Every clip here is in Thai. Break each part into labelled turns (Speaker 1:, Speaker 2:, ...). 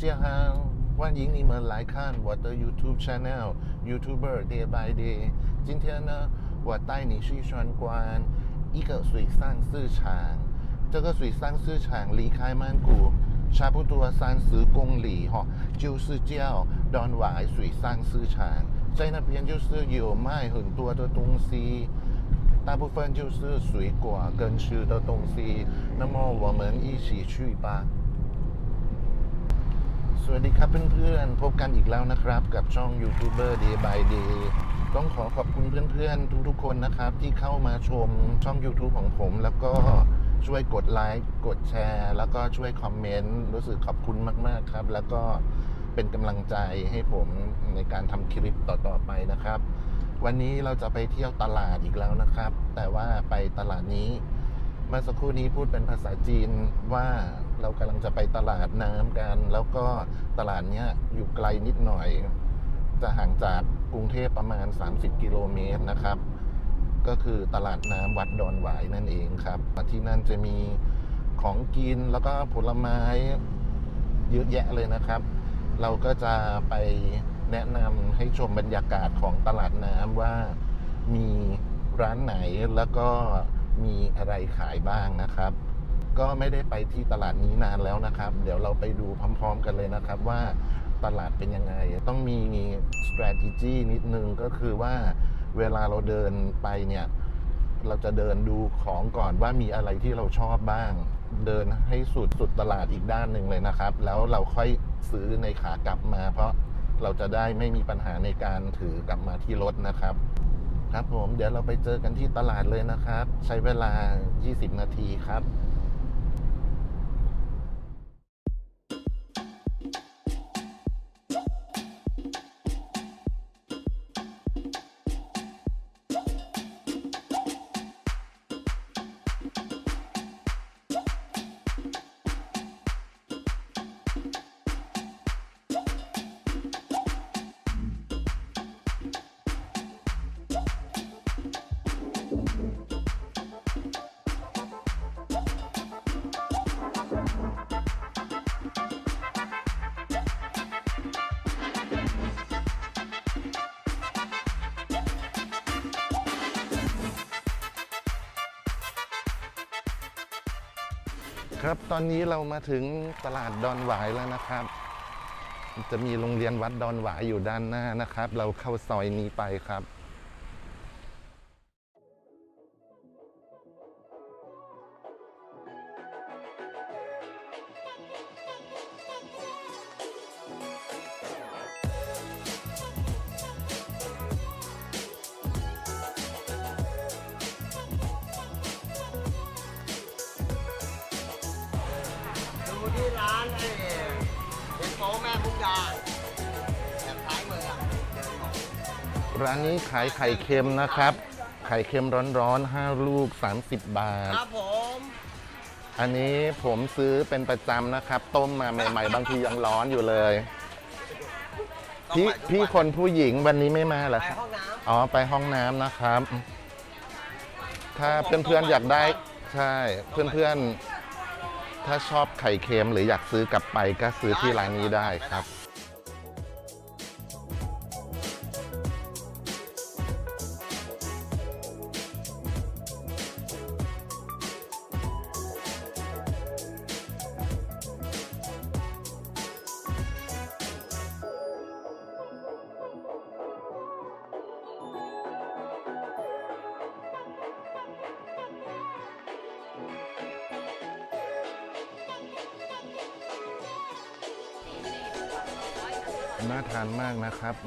Speaker 1: 大家好，欢迎你们来看我的 YouTube channel YouTuber Day by Day。今天呢，我带你去参观一个水上市场。这个水上市场离开曼谷差不多三十公里哈，就是叫 Don Wai 水上市场。在那边就是有卖很多的东西，大部分就是水果跟吃的东西。那么我们一起去吧。 สวัสดีครับเพื่อนๆ พบกันอีกแล้วนะครับ กับช่อง YouTuber Day by Day ต้องขอขอบคุณเพื่อนๆ ทุกๆคนนะครับ ที่เข้ามาชมช่อง YouTube ของผม แล้วก็ช่วยกดไลค์กดแชร์ แล้วก็ช่วยคอมเมนต์รู้สึกขอบคุณมากๆครับ แล้วก็เป็นกำลังใจให้ผมในการทำคลิปต่อๆไปนะครับ วันนี้เราจะไปเที่ยวตลาดอีกแล้วนะครับ แต่ว่าไปตลาดนี้เมื่อสักครู่นี้พูดเป็นภาษาจีนว่า เรากำลังจะไปตลาดน้ำกัน แล้วก็ตลาดเนี้ยอยู่ไกลนิดหน่อย จะห่างจากกรุงเทพประมาณ 30 กิโลเมตรนะครับ ก็คือตลาดน้ำวัดดอนหวายนั่นเองครับ ที่นั่นจะมีของกินแล้วก็ผลไม้เยอะแยะเลยนะครับ เราก็จะไปแนะนำให้ชมบรรยากาศของตลาดน้ำว่ามีร้านไหนแล้วก็มีอะไรขายบ้างนะครับ ก็ไม่ได้ไปที่ตลาดนี้นานแล้วนะครับ เดี๋ยวเราไปดูพร้อม ๆ กันเลยนะครับว่าตลาดเป็นยังไง ต้องมี strategy นิดนึงก็คือว่าเวลาเราเดินไปเนี่ย เราจะเดินดูของก่อนว่ามีอะไรที่เราชอบบ้าง เดินให้สุดสุดตลาดอีกด้านหนึ่งเลยนะครับ แล้วเราค่อยซื้อในขากลับมา เพราะเราจะได้ไม่มีปัญหาในการถือกลับมาที่รถนะครับ ครับผมเดี๋ยวเราไปเจอกันที่ตลาดเลยนะครับ ใช้เวลา 20 นาทีครับ ครับตอนนี้เรามาถึงตลาดดอนหวายแล้วนะครับ จะมีโรงเรียนวัดดอนหวายอยู่ด้านหน้านะครับ เราเข้าซอยนี้ไปครับ
Speaker 2: ไข่
Speaker 1: เค็มนะครับ ไข่เค็มร้อนๆ5ลูก 30 บาท
Speaker 2: ครับผม
Speaker 1: อันนี้ผมซื้อเป็นประจำนะครับ ต้มมาใหม่ ๆ บางทียังร้อนอยู่เลย
Speaker 2: ต้อง
Speaker 1: พี่
Speaker 2: ไปทุก
Speaker 1: พี่
Speaker 2: วั
Speaker 1: คนผู้หญิงวันนี้ไม่มาเหรอ
Speaker 2: ไป
Speaker 1: ครับ
Speaker 2: ห้องน้
Speaker 1: อ๋อ ไปห้องน้ำนะครับ ถ้าเพื่อนๆอยากได้ใช่ เพื่อนๆ ถ้าชอบไข่เค็มหรืออยากซื้อกลับไปก็ซื้อที่ร้านนี้ได้ครับ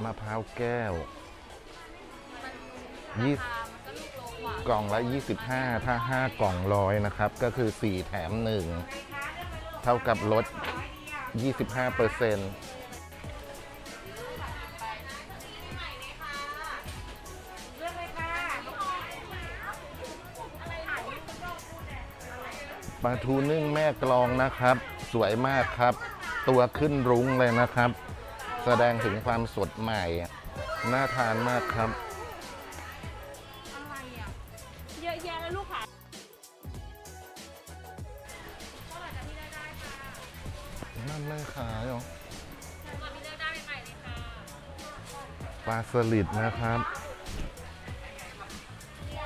Speaker 1: มากนะครับมะพร้าวแก้วยี่สิบกล่องละ 25 ถ้า 5 กล่องร้อยนะครับ ก็คือ 4 แถม 1 เท่ากับลด 25เปอร์เซ็นต์ปลาทูนึ่งแม่กลองนะครับ สวยมากครับ ตัวขึ้นรุ้งเลยนะครับ แสดงถึงความสดใหม่ น่าทานมากครับ
Speaker 3: อะไรอะ เยอะแยะเลยลูกค่ะเท่าไหร่จะที่ได้ได้ค่ะ
Speaker 1: นั่นไม่ขายเหรอ
Speaker 3: มาพี่เลือกได้ใหม่ๆเลยค่ะ
Speaker 1: ปลาสลิดนะครับ
Speaker 3: พี่ส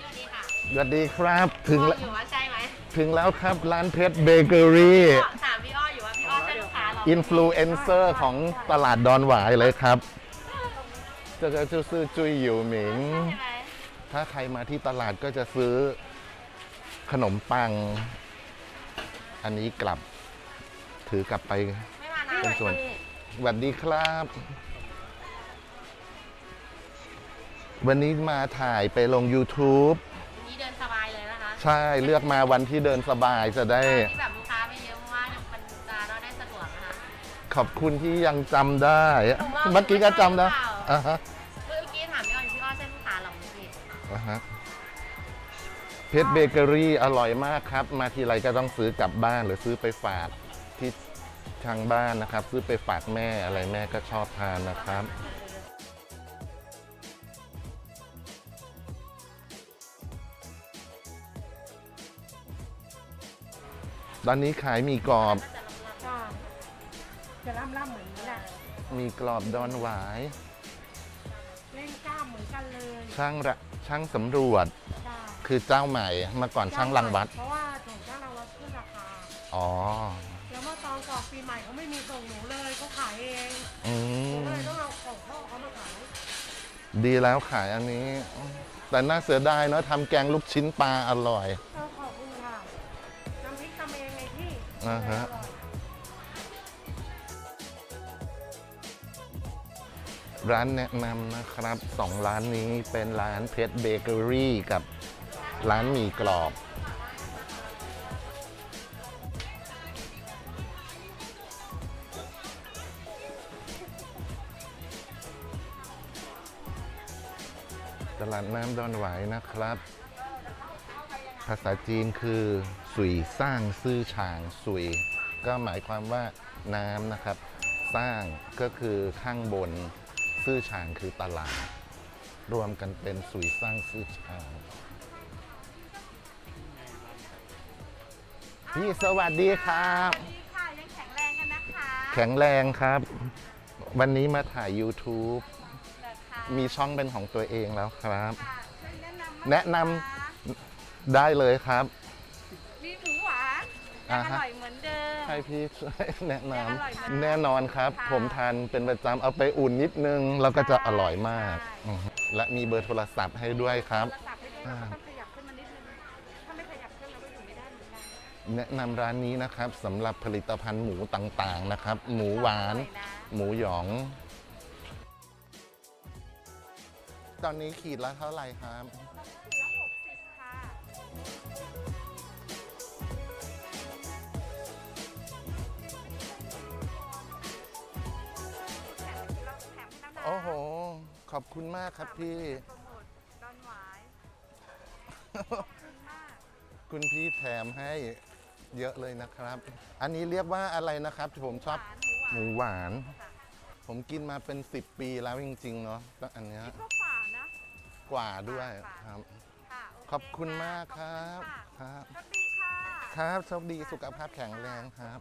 Speaker 3: วัสดีค่ะ
Speaker 1: สวัสดีครับ ถึง
Speaker 3: อ้อ
Speaker 1: แล้ว
Speaker 3: อยู่ว่าใช่ไหม
Speaker 1: ถึงแล้วครับร้านเพชรเบเกอรี่
Speaker 3: ถามพี่ อิ
Speaker 1: นฟลูเอนเซอร์ของตลาดดอนหวายเลยครับจะจะซื้อจุ
Speaker 3: ยอยู่หมิง
Speaker 1: ถ้าใครมาที่ตลาดก็จะซื้อขนมปัง อันนี้กลับถือกลับไปเป็นส่วนสวัสดีครับ วันนี้มาถ่ายไปลง YouTube
Speaker 3: นี้เดินสบายเลยนะคะ
Speaker 1: ใช่เลือกมาวันที่เดินสบายจะได้
Speaker 3: แบบ
Speaker 1: ขอบคุณที่ยังจำได้
Speaker 3: ผมว่า
Speaker 1: เมื่อกี้ก็จำได้
Speaker 3: ไม่ใช่หรือเปล่า
Speaker 1: อ่าฮะ
Speaker 3: เมื่อกี้ถามพี่อ้ออยู่พี่อ้อใช่ลูกค้าเราไหมพี่
Speaker 1: อ่าฮะเพชรเบเกอรี่อร่อยมากครับ มาทีไรก็ต้องซื้อกลับบ้านหรือซื้อไปฝากที่ทางบ้านนะครับ ซื้อไปฝากแม่อะไรแม่ก็ชอบทานนะครับ ตอนนี้ขายหมีกรอบ
Speaker 3: ก็ จะล่ำล่ำๆเหมือนนี้แหละ
Speaker 1: มีกรอบดอนหวาย
Speaker 3: เล่นกล้ามเหมือนกันเลย
Speaker 1: ช่างระช่างสำรวจ
Speaker 3: จ้า
Speaker 1: คือเจ้าใหม่เมื่อก่อนช่างรังวัด
Speaker 3: เพราะว่าถุงช่างรังวัดขึ้นราคา
Speaker 1: อ๋อ
Speaker 3: แล้วเมื่อตอนก่อนปีใหม่เขาไม่มีส่งหนูเลยเขาขายเอง
Speaker 1: อื
Speaker 3: หนู
Speaker 1: ม
Speaker 3: ก็เลยต้องเอาของพ่อเขามาขาย
Speaker 1: ดีแล้วขายอันนี้ แต่น่าเสียดายเนาะทำแกงลูกชิ้นปลาอร่อย
Speaker 3: เออขอบคุณค่ะน้ำพริกทำเองไงพี่
Speaker 1: อ่าฮะ
Speaker 3: อร่อย
Speaker 1: ร้านแนะนำนะครับสองร้านนี้เป็นร้านเพชรเบเกอรี่กับร้านหมี่กรอบ ตลาดน้ำดอนหวายนะครับ ภาษาจีนคือ สุยสร้างซื่อฉางสุย ก็หมายความว่าน้ำนะครับ สร้างก็คือข้างบน ซื่อฉางคือตลาด รวมกันเป็นสุยสร้างซื่อฉางพี่สวัสดีครับ
Speaker 3: ดีค่ะ ยังแข็งแรงกันนะคะ
Speaker 1: แข็งแรงครับ วันนี้มาถ่าย YouTube
Speaker 3: เลิศค่ะ
Speaker 1: มีช่องเป็นของตัวเองแล้วครับ
Speaker 3: ค่ะช่วยแนะนำ
Speaker 1: แนะนำได้เลยครับ
Speaker 3: มีหมูหวาน
Speaker 1: อ่า
Speaker 3: อ
Speaker 1: ฮะ
Speaker 3: ร่อยเหมือนเดิม
Speaker 1: ให้พี่ช่วยแนะน
Speaker 3: อร่อยมากำ
Speaker 1: แน่นอนครับ
Speaker 3: ค่ะ
Speaker 1: ผมทานเป็นประจำเอาไปอุ่นนิดนึง แล้วก็จะอร่อยมาก
Speaker 3: ใช่
Speaker 1: อือฮึและมีเบอร์โทรศัพท์ให้ด้วยครับ
Speaker 3: โทรศัพท์ให้ด้วยเราก็ต้องขยับขึ้นมานิดนึง ถ้าไม่ขยับขึ้นเราก็อยู่ไม่ได้เหมือนกัน
Speaker 1: แนะนำร้านนี้นะครับสำหรับผลิตภัณฑ์หมูต่างๆนะครับ หมูหวาน
Speaker 3: อร่อยนะ
Speaker 1: หมูหยอง ตอนนี้ขีดละเท่าไหร่ครับ โอ้โห ขอบคุณมากครับพี่
Speaker 3: โปรโมทดอนหวายขอบคุณมาก
Speaker 1: คุณพี่แถมให้เยอะเลยนะครับ อันนี้เรียกว่าอะไรนะครับที่ผมชอบ
Speaker 3: หวานหมูหวาน
Speaker 1: หมูหวาน
Speaker 3: ค่ะ
Speaker 1: ผมกินมาเป็น 10 ปีแล้วจริงๆเนาะตั้งอันเนี้ย
Speaker 3: ก็ฝานะ
Speaker 1: กว่าด้วย
Speaker 3: ฝา
Speaker 1: ครับ
Speaker 3: ค่ะโเข
Speaker 1: อบคุณมากค
Speaker 3: ข
Speaker 1: รั
Speaker 3: อ
Speaker 1: บบ
Speaker 3: คุณ
Speaker 1: ค
Speaker 3: ค่ะ
Speaker 1: รับ
Speaker 3: โชคดีค่ะ
Speaker 1: ครับโชคดีสุขภาพแข็งแรงครับ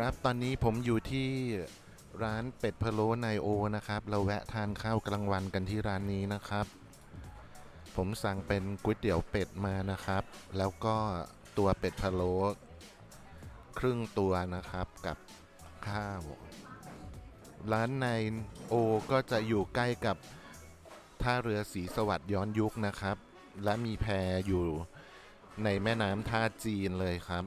Speaker 1: ครับ ตอนนี้ผมอยู่ที่ร้านเป็ดพะโล้ไนโอนะครับ เราแวะทานข้าวกลางวันกันที่ร้านนี้นะครับ ผมสั่งเป็นก๋วยเตี๋ยวเป็ดมานะครับ แล้วก็ตัวเป็ดพะโล้ครึ่งตัวนะครับกับข้าว ร้านในโอก็จะอยู่ใกล้กับท่าเรือสีสวัสดิ์ย้อนยุคนะครับ และมีแพอยู่ในแม่น้ำท่าจีนเลยครับ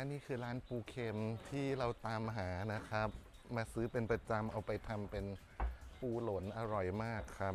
Speaker 1: และนี่คือร้านปูเค็มที่เราตามหานะครับ มาซื้อเป็นประจำเอาไปทำเป็นปูหล่นอร่อยมากครับ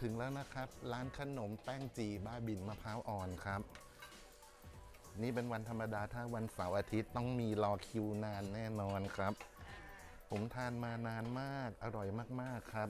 Speaker 1: ถึงแล้วนะครับ ร้านขนมแป้งจีบ้าบินมะพร้าวอ่อนครับ นี่เป็นวันธรรมดาถ้าวันเสาร์อาทิตย์ต้องมีรอคิวนานแน่นอนครับ ผมทานมานานมากอร่อยมากๆครับ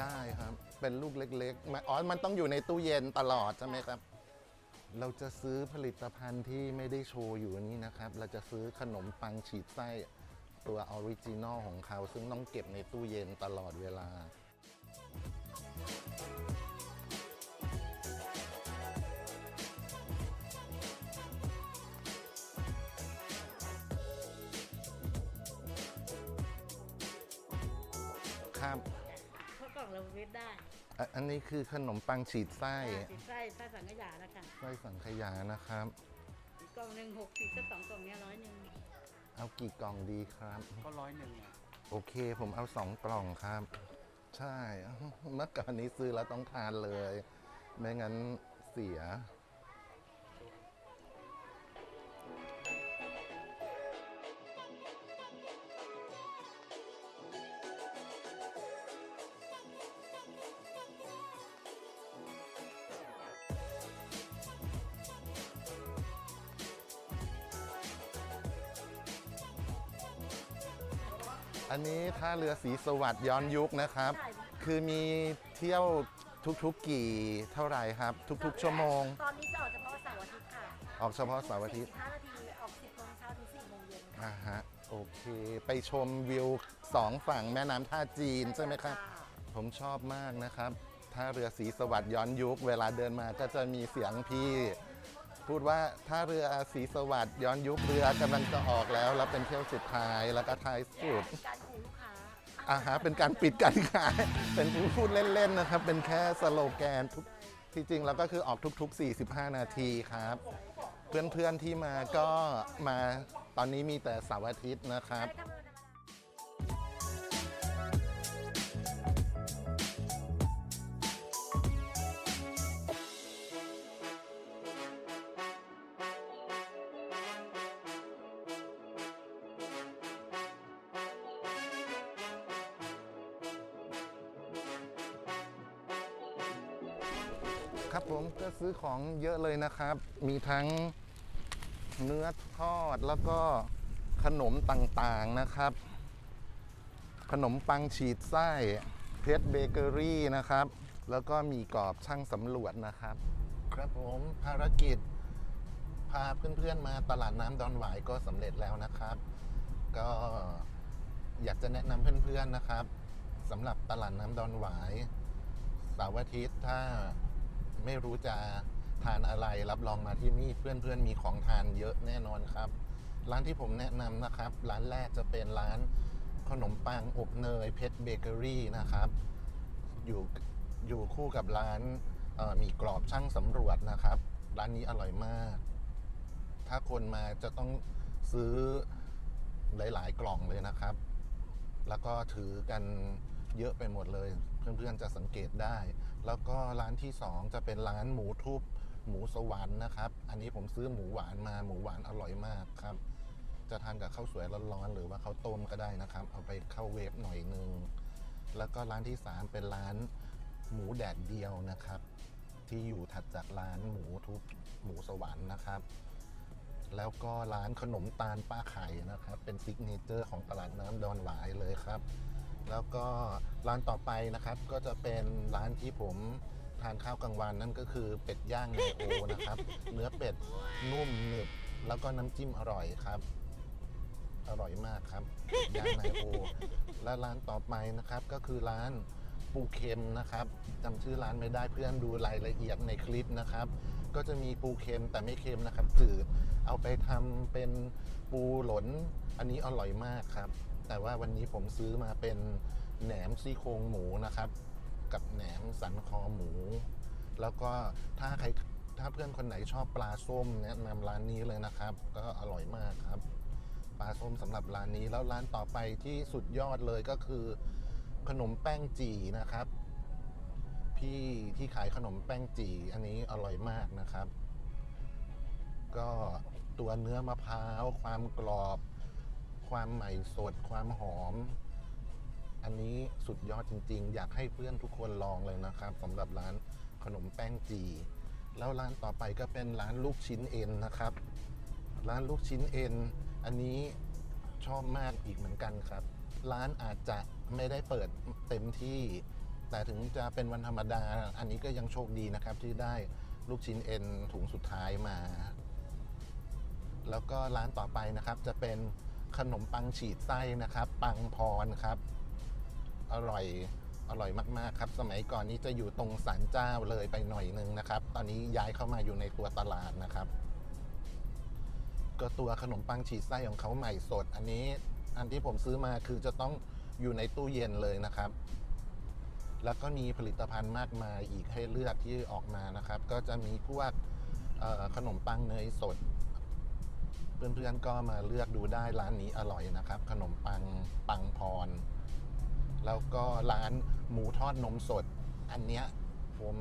Speaker 1: ได้ครับ เป็นลูกเล็กๆมันอ๋อ มันต้องอยู่ในตู้เย็นตลอดใช่ไหมครับ เราจะซื้อผลิตภัณฑ์ที่ไม่ได้โชว์อยู่นี้นะครับ เราจะซื้อขนมปังฉีดไส้ตัวออริจินอลของเขา ซึ่งต้องเก็บในตู้เย็นตลอดเวลาครับ
Speaker 4: ข้าวกล่องเราเวฟได้
Speaker 1: อะอันนี้คือขนมปังฉีดไส้
Speaker 4: ติดไส้ไส้สังขยาแล้วค่ะ
Speaker 1: ไส้สังขยานะครับ
Speaker 4: อีกกล่องหนึ่งหกสิบก็สองกล่องเนี้ยร้อยหนึ่ง
Speaker 1: เอากี่กล่องดีครับ
Speaker 2: ก็ร้อยหนึ่งอะ
Speaker 1: โอเค ผมเอาสองกล่องครับ ใช่ เมื่อก่อนนี้ซื้อแล้วต้องทานเลย ไม่งั้นเสีย อันนี้ท่าเรือสีสวัสดิ์ย้อนยุคนะครับ คือมีเที่ยวทุกๆกี่เท่าไหร่ครับ ทุกๆ ชั่วโมง
Speaker 4: ตอนนี้จะออกเฉพาะเสาร์อาทิตย์ค่ะ
Speaker 1: ออกเฉพาะเสาร์อาทิตย์
Speaker 4: ห้านาทีออกสิบโมงเช้าถึงสี่โมงเย็นค่ะ
Speaker 1: อ่าฮะโอเค ไปชมวิวสองฝั่งแม่น้ำท่าจีนใช่ไหมครับ ผมชอบมากนะครับท่าเรือสีสวัสดิ์ย้อนยุค เวลาเดินมาก็จะมีเสียงพี่ พูดว่าท่าเรือสีสวัสดิ์ย้อนยุคเรือกำลังจะออกแล้วแล้วเป็นเที่ยวสุดท้ายแล้วก็ท้ายสุด
Speaker 4: เป็นการขู่ลูกค้า
Speaker 1: อ่าฮะเป็นการปิดการขาย เป็นพูดเล่นๆนะครับ เป็นแค่สโลแกนทุกที่จริงแล้วก็คือออกทุก ๆ 45 นาทีครับ เพื่อนๆที่มาก็มาตอนนี้มีแต่เสาร์อาทิตย์นะครับ
Speaker 4: ใช่ค่ะ
Speaker 1: ครับ ของเยอะเลยนะครับ มีทั้งเนื้อทอดแล้วก็ขนมต่างๆนะครับ ขนมปังฉีดไส้เพชรเบเกอรี่นะครับ แล้วก็มีกรอบช่างสำรวจนะครับ ครับผมภารกิจ พาเพื่อนๆมาตลาดน้ำดอนหวายก็สำเร็จแล้วนะครับ ก็อยากจะแนะนำเพื่อนๆนะครับสำหรับตลาดน้ำดอนหวายเสาร์อาทิตย์ถ้าไม่รู้จะ ทานอะไรรับรองมาที่นี่เพื่อนๆมีของทานเยอะแน่นอนครับ ร้านที่ผมแนะนำนะครับ ร้านแรกจะเป็นร้านขนมปังอบเนยเพชรเบเกอรี่นะครับ อยู่อยู่คู่กับร้านมีกรอบช่างสำรวจนะครับ ร้านนี้อร่อยมาก ถ้าคนมาจะต้องซื้อหลายๆ กล่องเลยนะครับ แล้วก็ถือกันเยอะไปหมดเลย เพื่อนๆจะสังเกตได้ แล้วก็ร้านที่สองจะเป็นร้านหมูทุบ หมูสวรรค์นะครับ อันนี้ผมซื้อหมูหวานมาหมูหวานอร่อยมากครับ จะทานกับข้าวสวยร้อนๆหรือว่าข้าวต้มก็ได้นะครับ เอาไปเข้าเวฟหน่อยนึง แล้วก็ร้านที่สามเป็นร้านหมูแดดเดียวนะครับ ที่อยู่ถัดจากร้านหมูทุบหมูสวรรค์นะครับ แล้วก็ร้านขนมตาลป้าไข่นะครับ เป็นซิกเนเจอร์ของตลาดน้ำดอนหวายเลยครับ แล้วก็ร้านต่อไปนะครับก็จะเป็นร้านที่ผม ทานข้าวกลางวันนั่นก็คือเป็ดย่างไนโอนะครับ เนื้อเป็ดนุ่มหนึบแล้วก็น้ำจิ้มอร่อยครับ อร่อยมากครับเป็ดย่างไนโอ และร้านต่อไปนะครับก็คือร้านปูเค็มนะครับจำชื่อร้านไม่ได้เพื่อนดูรายละเอียดในคลิปนะครับ ก็จะมีปูเค็มแต่ไม่เค็มนะครับจืดเอาไปทำเป็นปูหลนอันนี้อร่อยมากครับ แต่ว่าวันนี้ผมซื้อมาเป็นแหนมซี่โครงหมูนะครับ กับแหนมสันคอหมู แล้วก็ถ้าใครถ้าเพื่อนคนไหนชอบปลาส้มแนะนำร้านนี้เลยนะครับ ก็อร่อยมากครับ ปลาส้มสำหรับร้านนี้แล้วร้านต่อไปที่สุดยอดเลยก็คือ ขนมแป้งจีนะครับ พี่ที่ขายขนมแป้งจีอันนี้อร่อยมากนะครับ ก็ตัวเนื้อมะพร้าว ความกรอบ ความใหม่สด ความหอม อันนี้สุดยอดจริง ๆ อยากให้เพื่อนทุกคนลองเลยนะครับสำหรับร้านขนมแป้งจี แล้วร้านต่อไปก็เป็นร้านลูกชิ้นเอ็นนะครับ ร้านลูกชิ้นเอ็น อันนี้ชอบมากอีกเหมือนกันครับ ร้านอาจจะไม่ได้เปิดเต็มที่ แต่ถึงจะเป็นวันธรรมดา อันนี้ก็ยังโชคดีนะครับ ที่ได้ลูกชิ้นเอ็นถุงสุดท้ายมา แล้วก็ร้านต่อไปนะครับจะเป็นขนมปังฉีดไส้นะครับ ปังพรครับ อร่อยอร่อยมาก ๆ ครับ สมัยก่อนนี้จะอยู่ตรงศาลเจ้าเลยไปหน่อยนึงนะครับ ตอนนี้ย้ายเข้ามาอยู่ในตัวตลาดนะครับ ก็ตัวขนมปังฉีดไส้ของเขาใหม่สด อันนี้อันที่ผมซื้อมาคือจะต้องอยู่ในตู้เย็นเลยนะครับ แล้วก็มีผลิตภัณฑ์มากมายอีกให้เลือกที่ออกมานะครับ ก็จะมีพวกขนมปังเนยสด เพื่อนๆก็มาเลือกดูได้ร้านนี้อร่อยนะครับ ขนมปังปังพร แล้วก็ร้านหมูทอดนมสด อันเนี้ยผม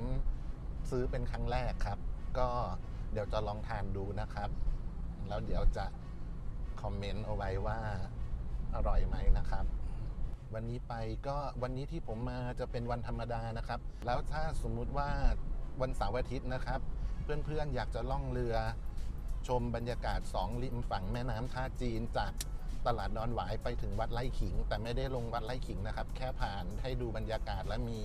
Speaker 1: ซื้อเป็นครั้งแรกครับ ก็เดี๋ยวจะลองทานดูนะครับ แล้วเดี๋ยวจะคอมเมนต์เอาไว้ว่าอร่อยไหมนะครับ วันนี้ไปก็วันนี้ที่ผมมาจะเป็นวันธรรมดานะครับ แล้วถ้าสมมุติว่าวันเสาร์อาทิตย์นะครับ เพื่อนๆอยากจะล่องเรือชมบรรยากาศสองริมฝั่งแม่น้ำท่าจีนจาก ตลาดดอนหวายไปถึงวัดไร่ขิง แต่ไม่ได้ลงวัดไร่ขิงนะครับ แค่ผ่านให้ดูบรรยากาศและมี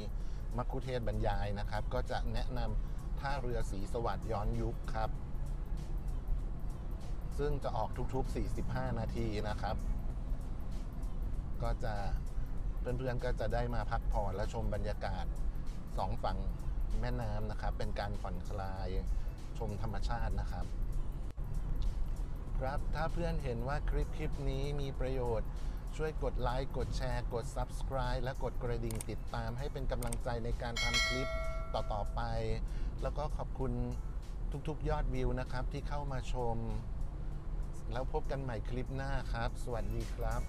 Speaker 1: มัคคุเทศก์บรรยายนะครับ ก็จะแนะนำท่าเรือสีสวัสดิ์ย้อนยุคครับ ซึ่งจะออกทุกๆ 45 นาทีนะครับ ก็จะเพื่อนๆก็จะได้มาพักผ่อนและชมบรรยากาศสองฝั่งแม่น้ำนะครับ เป็นการผ่อนคลายชมธรรมชาตินะครับ ครับ ถ้าเพื่อนเห็นว่าคลิปคลิปนี้มีประโยชน์ ช่วยกดไลค์กดแชร์ กด Subscribe และกดกระดิ่งติดตามให้เป็นกำลังใจในการทำคลิปต่อ ๆ ไป แล้วก็ขอบคุณทุกๆ ยอดวิวนะครับที่เข้ามาชม แล้วพบกันใหม่คลิปหน้าครับ สวัสดีครับ